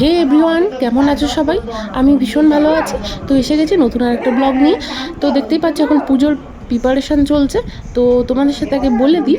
হে everyone কেমন আছো সবাই? আমি ভীষণ ভালো আছি। তো এসে গেছি নতুন আর একটা ব্লগ নিয়ে। তো দেখতেই পাচ্ছ এখন পুজোর প্রিপারেশান চলছে। তো তোমাদের সাথে আগে বলে দিই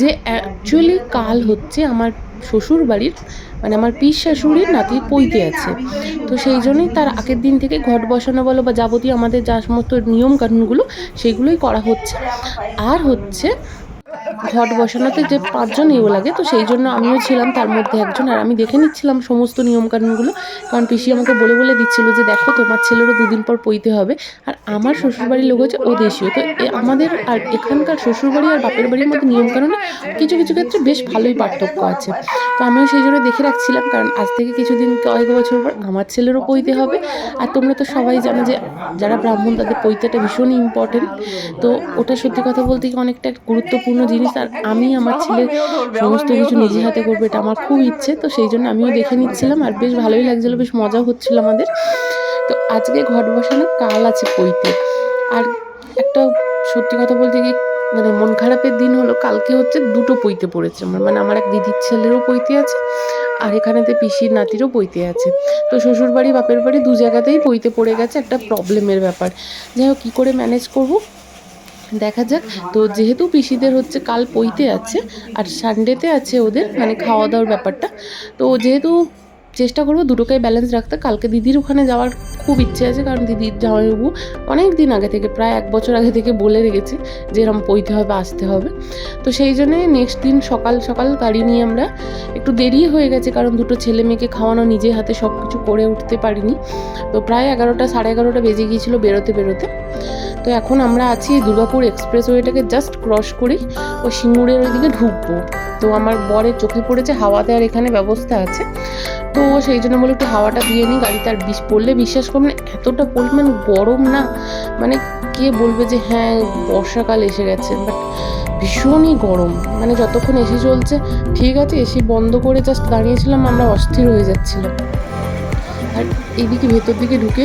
যে অ্যাকচুয়ালি কাল হচ্ছে আমার শ্বশুর বাড়ির মানে আমার পিস শাশুড়ির নাতির পৈতে আছে। তো সেই জন্যই তার আগের দিন থেকে ঘট বসানো বলো বা যাবতীয় আমাদের যা সমস্ত নিয়ম কানুনগুলো সেগুলোই করা হচ্ছে। আর হচ্ছে ঘট বসানোতে যে পাঁচজন এও লাগে, তো সেই জন্য আমিও ছিলাম তার মধ্যে একজন, আর আমি দেখে নিচ্ছিলাম সমস্ত নিয়মকানুনগুলো। কারণ পিসি আমাকে বলে বলে দিচ্ছিল যে, দেখো, তোমার ছেলেরও দুদিন পর পইতে হবে, আর আমার শ্বশুরবাড়ির লোক হচ্ছে ও দেশীয় তো আমাদের আর এখানকার শ্বশুরবাড়ি আর বাপের বাড়ির মধ্যে নিয়মকানুনে কিছু কিছু ক্ষেত্রে বেশ ভালোই পার্থক্য আছে। তো আমিও সেই জন্য দেখে রাখছিলাম, কারণ আজ থেকে কিছুদিন, কয়েক বছর পর আমার ছেলেরও পইতে হবে। আর তোমরা তো সবাই জানো যে, যারা ব্রাহ্মণ তাদের পৈতেটা ভীষণই ইম্পর্টেন্ট তো ওটা সত্যি কথা বলতে কি অনেকটা গুরুত্বপূর্ণ জিনিস আর আমি আমার ছেলের সমস্ত কিছু নিজে হাতে করব এটা আমার খুব ইচ্ছে তো সেই জন্য আমিও দেখে নিচ্ছিলাম আর বেশ ভালোই লাগছিল বেশ মজাও হচ্ছিল আমাদের। তো আজকে ঘট বসানো কাল আছে পইতে আর একটা সত্যি কথা বলতে গিয়ে মানে মন খারাপের দিন হলো কালকে হচ্ছে দুটো পইতে পড়েছে আমার মানে আমার এক দিদির ছেলেরও পইতে আছে আর এখানেতে পিসির নাতিরও পইতে আছে। তো শ্বশুর বাড়ি বাপের বাড়ি দু জায়গাতেই পইতে পড়ে গেছে একটা প্রবলেমের ব্যাপার। যাই হোক কী করে ম্যানেজ করব? দেখা যাক। তো যেহেতু পিসিদের হচ্ছে কাল পইতে আছে, আর সানডেতে আছে ওদের মানে খাওয়া দাওয়ার ব্যাপারটা, তো যেহেতু চেষ্টা করব দুটোকেই ব্যালেন্স রাখতে। কালকে দিদির ওখানে যাওয়ার খুব ইচ্ছে আছে, কারণ দিদির জামাইবাবু অনেক দিন আগে থেকে, প্রায় এক বছর আগে থেকে বলে রেখেছে যে এরম পইতে হবে, আসতে হবে। তো সেই জন্যে নেক্সট দিন সকাল সকাল গাড়ি নিয়ে আমরা একটু দেরি হয়ে গেছে, কারণ দুটো ছেলে মেয়েকে খাওয়ানো নিজে হাতে সব কিছু করে উঠতে পারিনি। তো প্রায় এগারোটা, সাড়ে এগারোটা বেজে গিয়েছিল বেরোতে বেরোতে। তো এখন আমরা আছি দুর্গাপুর এক্সপ্রেসওয়েটাকে জাস্ট ক্রস করেই ও সিঙ্গুরের ওইদিকে ঢুকবো। তো আমার বরের চোখে পড়েছে হাওয়া দেওয়ার এখানে ব্যবস্থা আছে। তো সেই জন্য বলে একটু হাওয়াটা দিয়ে নিই, গাড়িতে আর বিষ পড়লে বিশ্বাস করবেন এতটা পরিমাণ গরম না মানে কে বলবে যে হ্যাঁ বর্ষাকাল এসে গেছে বাট ভীষণই গরম মানে যতক্ষণ এসি চলছে, ঠিক আছে, এসি বন্ধ করে জাস্ট দাঁড়িয়েছিলাম, আমরা অস্থির হয়ে যাচ্ছিলাম। আর এইদিকে ভেতর দিকে ঢুকে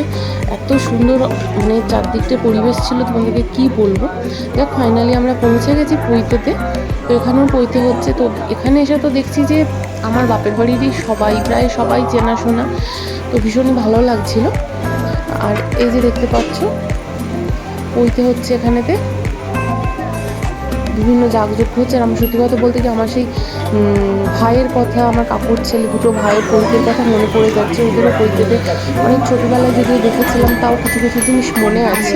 এত সুন্দর মানে চারদিকটা পরিবেশ ছিল, তোমাদেরকে কি বলব? দেখ ফাইনালি আমরা পৌঁছে গেছি পৈতেতে তো এখানেও পৈতে হচ্ছে, তো এখানে এসে তো দেখছি যে আমার বাপের বাড়িরই সবাই, প্রায় সবাই চেনাশোনা। তো ভীষণই ভালো লাগছিল। আর এই যে দেখতে পাচ্ছ পৈতে হচ্ছে এখানেতে বিভিন্ন জাগযোগ হচ্ছে। আর আমার সত্যি কথা বলতে কি, আমার সেই ভাইয়ের কথা, আমার কাকুর ছেলে, দুটো ভাইয়ের পৈতের কথা মনে পড়ে যাচ্ছে। ওদেরও পৈতেতে অনেক ছোটোবেলায় যদিও দেখেছিলাম, তাও কিছু কিছু জিনিস মনে আছে।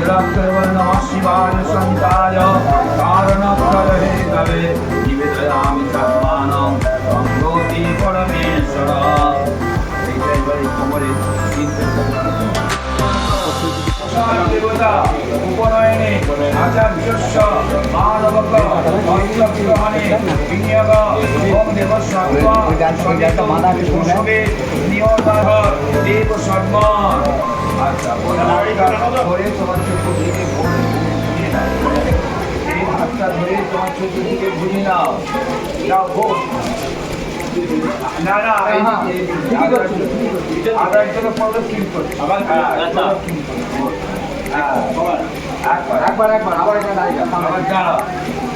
Grazie a noi, ci vale sanitario, caro nostro regale. উপনয়নে আচার্যস্য মানবক মন্ত্রগ্রহণে বিনিয়োগ দেবস্য উৎসবে নিয়তাহ দেব সম্মান আচ্ছা। ধরে তোমার। এই হাতটা ধরে তোমার চতুর্দিকে ঘুরিয়ে নাও যাও ভোগ না না এই জন্য প্রদক্ষিণ করো আবার প্রদক্ষিণ করো একবার একবার আবার এটা দাঁড়িয়ে আবার দাঁড়াও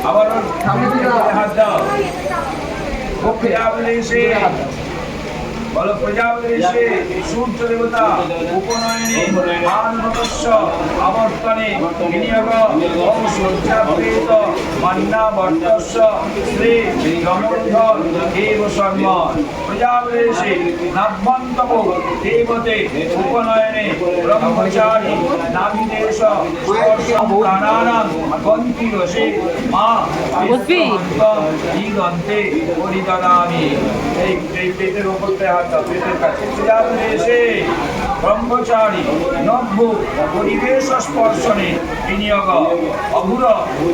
আবার সামনে দিকে হাত দাও। প্রজাপতি বলো প্রজাপতি সূর্য দেবতা উপনয়নে আবর্তনে বিনিয়োগ মান্না বর্তস্য শ্রী রমণধর দেব শর্ম প্রজাপতি সে নাভ্যন্তব দেবতে উপনয়নে ব্রহ্মচারী নাভিদেশ প্রাণানাম গন্তি রসে মা? দিগন্তে পরিদদামি এই এই পেটের উপর হাত পেটের কাছে। এসে ব্রহ্মচারী নব্য পরিবেশ স্পর্শনে বিনিয়োগ। অভুর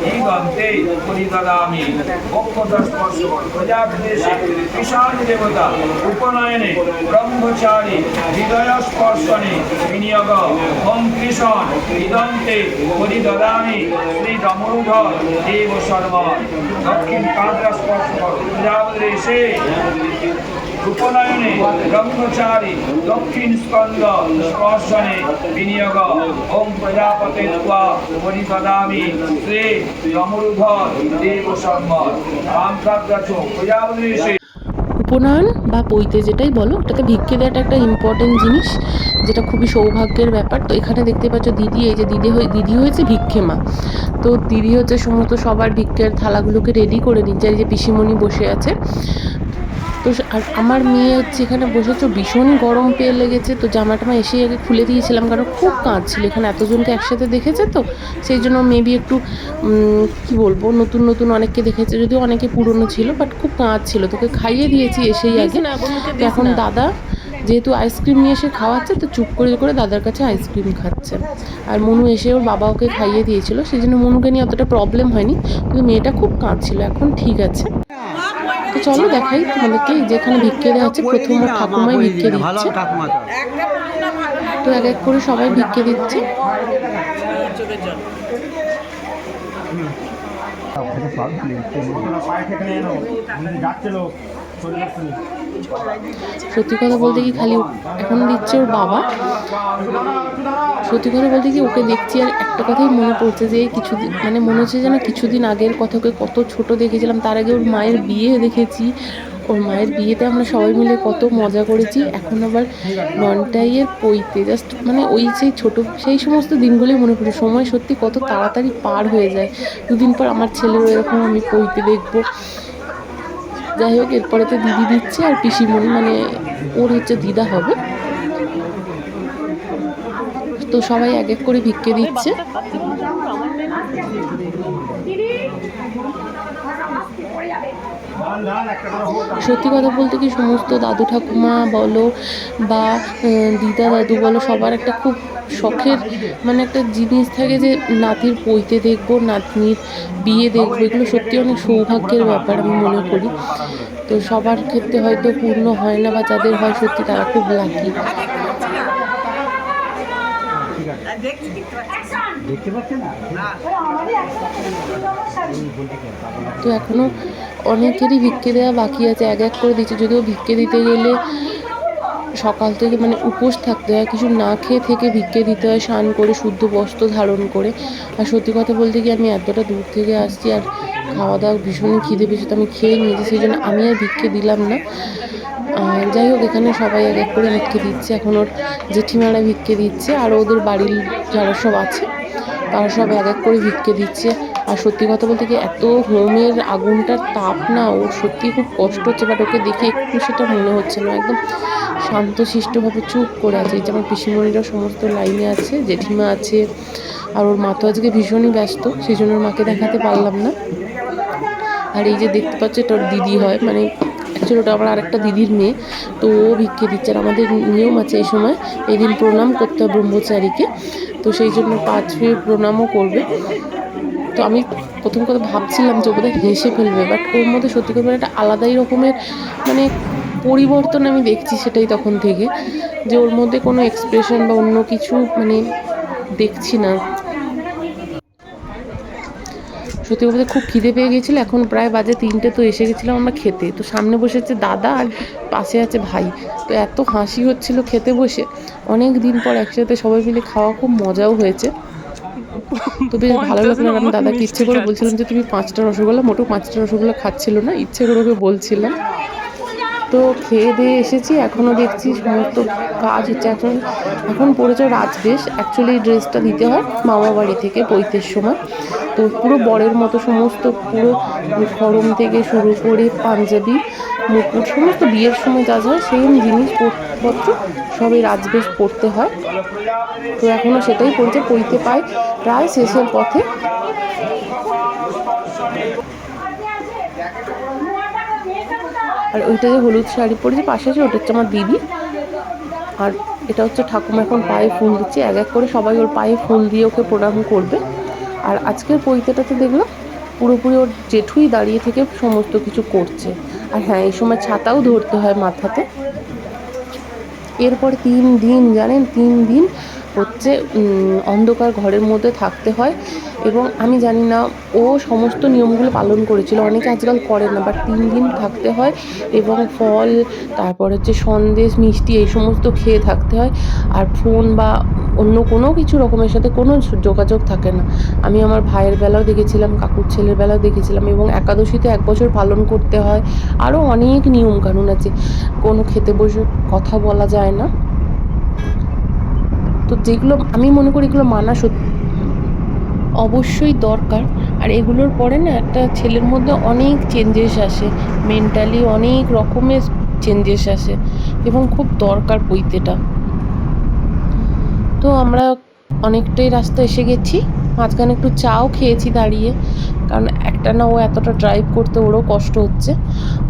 দিগন্তে পরিদদামি অক্ষতা স্পর্শ প্রজাপদেশে কিষাণ দেবতা, উপনয়নে ব্রহ্মচারী, হৃদয় স্পর্শনে বিনিয়োগ, হম কৃষণ হৃদন্তে পরিদাদামি, শ্রী দমরুধর দেব শর্মা দক্ষিণ কাঁদরা স্পর্শ প্রজাপদেশে উপনয়নে ব্রহ্মচারী দক্ষিণ স্কন্দ স্পর্শনে বিনিয়োগ। ওম প্রজাপতে পরিপদামি শ্রী যমরুধর দেব সম্মত রামকাগ্রাচ প্রজাপতি উপনয়ন বা পৈতে যেটাই বলো ওটাতে ভিক্ষে দেওয়াটা একটা ইম্পর্টেন্ট জিনিস, যেটা খুবই সৌভাগ্যের ব্যাপার। তো এখানে দেখতে পাচ্ছ দিদি, এই যে দিদি হয়ে, দিদি হয়েছে ভিক্ষে মা। তো দিদি হচ্ছে সমস্ত সবার ভিক্ষের থালাগুলোকে রেডি করে নিচ্ছে এই যে পিসিমণি বসে আছে। তো আর আমার মেয়ে হচ্ছে এখানে বসেছো ভীষণ গরম পেয়ে লেগেছে। তো জামা টামা এসে আগে খুলে দিয়েছিলাম কারণ খুব কাঁদছিল। এখানে এতজনকে একসাথে দেখেছে তো সেই জন্য মেবি একটু কি বলব নতুন নতুন অনেককে দেখেছে যদিও অনেকে পুরনো ছিল বাট খুব কাঁদছিল। তোকে খাইয়ে দিয়েছি এসেই আগে। এখন দাদা যেহেতু আইসক্রিম নিয়ে এসে খাওয়াচ্ছে তো চুপ করে করে দাদার কাছে আইসক্রিম খাচ্ছে। আর মনু এসে ওর বাবা ওকে খাইয়ে দিয়েছিল সেই জন্য মনুকে নিয়ে অতটা প্রবলেম হয়নি। কিন্তু মেয়েটা খুব কাঁদছিল এখন ঠিক আছে। চলো দেখাই তোমাদেরকে যেখানে ভিক্ষে দেওয়া হচ্ছে প্রথম ঠাকুমাই ভিক্ষে দিচ্ছে। তো। তো এক এক করে সবাই ভিক্ষে দিচ্ছে। সত্যি কথা বলতে কি খালি এখন দিচ্ছে ওর বাবা। সত্যি কথা বলতে কি ওকে দেখছি আর একটা কথাই মনে পড়ছে যে কিছুদিন মানে মনে হচ্ছে যেন কিছুদিন আগের কথা ওকে কত ছোট দেখেছিলাম, তার আগে ওর মায়ের বিয়ে দেখেছি। ওর মায়ের বিয়েতে আমরা সবাই মিলে কত মজা করেছি, এখন আবার ননটাইয়ের পইতে জাস্ট মানে ওই সেই ছোটো, সেই সমস্ত দিনগুলোই মনে পড়ে সময় সত্যি কত তাড়াতাড়ি পার হয়ে যায়। দুদিন পর আমার ছেলেরও এরকম আমি পইতে দেখব। যাই হোক, এরপরে তো দিদি দিচ্ছে আর পিসিমণি মানে ওর হচ্ছে দিদা হবে। তো সবাই এক এক করে ভিক্ষে দিচ্ছে। সত্যি কথা বলতে কি সমস্ত দাদু ঠাকুমা বলো বা দিদা দাদু বলো, সবার একটা খুব শখের মানে একটা জিনিস থাকে যে নাতির পইতে দেখব, নাতনির বিয়ে দেখব, এগুলো সত্যি অনেক সৌভাগ্যের ব্যাপার আমি মনে করি। তো সবার ক্ষেত্রে হয়তো পূর্ণ হয় না বা যাদের হয় সত্যি তারা খুব লাকি তো এখনও অনেকেরই ভিক্ষে দেওয়া বাকি আছে, এক এক করে দিচ্ছে। যদিও ভিক্ষে দিতে গেলে সকাল থেকে মানে উপোস থাকতে হয়, কিছু না খেয়ে থেকে ভিক্ষে দিতে হয়, স্নান করে, শুদ্ধ বস্ত্র ধারণ করে। আর সত্যি কথা বলতে কি, আমি এতটা দূর থেকে আসছি আর খাওয়া দাওয়া ভীষণ খিদে পেয়েছে, তো আমি খেয়ে নিয়েছি, সেই জন্য আমি আর ভিক্ষে দিলাম না। যাই হোক, এখানে সবাই এক এক করে ভিক্ষে দিচ্ছে। এখন ওর জেঠিমারা ভিক্ষে দিচ্ছে আর ওদের বাড়ির যারা সব আছে, তারা সব এক এক করে ভিক্ষে দিচ্ছে। আর সত্যি কথা বলতে কি, এত হোমের আগুনটার তাপ না ওর সত্যি খুব কষ্ট হচ্ছে বাট ওকে দেখে একটু সেটা মনে হচ্ছে না। একদম শান্তশিষ্টভাবে চুপ করে আছে। এই যে আমার পিসিমণিরা সমস্ত লাইনে আছে, জেঠিমা আছে, আর ওর মা তো আজকে ভীষণই ব্যস্ত, সেই জন্য ওর মাকে দেখাতে পারলাম না। আর এই যে দেখতে পাচ্ছ, এটা ওর দিদি হয় মানে অ্যাকচুয়ালি ওটা আমার আরেকটা দিদির মেয়ে। তো ও ভিক্ষে দিচ্ছে আর আমাদের নিয়ম আছে এই সময়, এই দিন প্রণাম করতে হয় ব্রহ্মচারীকে। তো সেই জন্য পাঁচ ফিরে প্রণামও করবে। তো আমি প্রথম কথা ভাবছিলাম যে বোধহয় হেসে ফেলবে বাট ওর মধ্যে সত্যি করে একটা আলাদাই রকমের মানে পরিবর্তন আমি দেখছি সেটাই তখন থেকে। যে ওর মধ্যে কোনো এক্সপ্রেশন বা অন্য কিছু মানে দেখছি না। সত্যি বলতে খুব খিদে পেয়ে গেছিল এখন প্রায় বাজে তিনটে তো এসে গেছিলাম আমরা খেতে। তো সামনে বসে আছে দাদা আর পাশে আছে ভাই। তো এত হাসি হচ্ছিল খেতে বসে। অনেক দিন পর একসাথে সবাই মিলে খাওয়া খুব মজাও হয়েছে। তো বেশ ভালো লাগল। আমি দাদাকে ইচ্ছে করে বলছিলাম যে তুমি পাঁচটা রসগোল্লা মোটো পাঁচটা রসগোল্লা খাচ্ছিল না ইচ্ছে করে ওকে বলছিলাম। তো খেয়ে দিয়ে এসেছি। এখনও দেখছি সমস্ত কাজ হচ্ছে। এখন এখন পড়েছে রাজবেশ। অ্যাকচুয়ালি ড্রেসটা দিতে হয় মামা বাড়ি থেকে পৈতের সময়। তো পুরো বরের মতো সমস্ত পুরো খরম থেকে শুরু করে পাঞ্জাবি, মুকুট, সমস্ত বিয়ের সময় যা যা সেম জিনিসপত্র সব এই রাজবেশ পরতে হয়। তো এখনও সেটাই পড়ছে পইতে পায় প্রায় শেষের পথে। আর ওইটা যে হলুদ শাড়ি পরেছে পাশে আছে, ওটা হচ্ছে আমার দিদি। আর এটা হচ্ছে ঠাকুমা এখন পায়ে ফুল দিচ্ছে, এক এক করে সবাই ওর পায়ে ফুল দিয়ে ওকে প্রণাম করবে। আর আজকের পৈতেটাতে দেখল পুরোপুরি ওর জেঠুই দাঁড়িয়ে থেকে সমস্ত কিছু করছে। আর হ্যাঁ এই সময় ছাতাও ধরতে হয় মাথাতে। এরপর তিন দিন, জানেন? তিন দিন হচ্ছে অন্ধকার ঘরের মধ্যে থাকতে হয় এবং আমি জানি না, ও সমস্ত নিয়মগুলো পালন করেছিল। অনেকে আজকাল করে না বাট তিন দিন থাকতে হয় এবং ফল, তারপর হচ্ছে সন্দেশ, মিষ্টি এই সমস্ত খেয়ে থাকতে হয়। আর ফোন বা অন্য কোনো কিছু রকমের সাথে কোনো যোগাযোগ থাকে না। আমি আমার ভাইয়ের বেলাও দেখেছিলাম, কাকুর ছেলের বেলাও দেখেছিলাম এবং একাদশীতে এক বছর পালন করতে হয়। আরও অনেক নিয়মকানুন আছে। কোনো খেতে বসে কথা বলা যায় না। তো যেগুলো আমি মনে করি এগুলো মানা সত্যি অবশ্যই দরকার। আর এগুলোর পরে না একটা ছেলের মধ্যে অনেক চেঞ্জেস আসে। মেন্টালি অনেক রকমের চেঞ্জেস আসে এবং খুব দরকার পইতেটা তো আমরা অনেকটাই রাস্তা এসে গেছি। মাঝখানে একটু চাও খেয়েছি দাঁড়িয়ে। কারণ একটা না ও এতটা ড্রাইভ করতে ওরও কষ্ট হচ্ছে।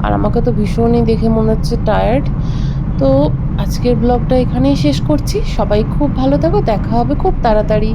আর আমাকে তো ভীষণই দেখে মনে হচ্ছে টায়ার্ড তো আজকের ব্লগটা এখানেই শেষ করছি। সবাই খুব ভালো থাকো দেখা হবে খুব তাড়াতাড়ি।